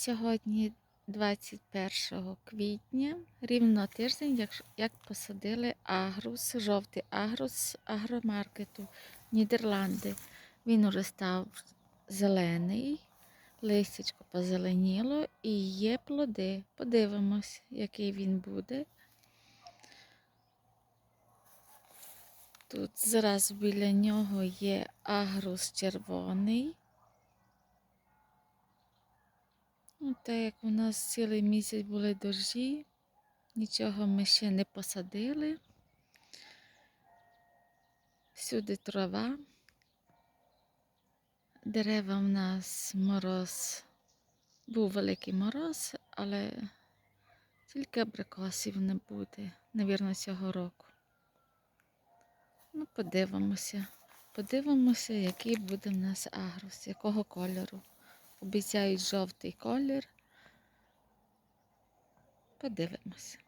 Сьогодні 21 квітня, рівно тиждень, як, як посадили агрус, жовтий агрус агромаркету Нідерланди. Він уже став зелений, листячко позеленіло і є плоди. Подивимось, який він буде. Тут зараз біля нього є агрус червоний. Ну, так як у нас цілий місяць були дощі, нічого ми ще не посадили. Всюди трава. Дерева в нас мороз. Був великий мороз, але тільки абрикосів не буде, навірно, цього року. Ну, подивимося. Подивимося, який буде в нас агрос, якого кольору. Обіцяють жовтий колір. Подивимося.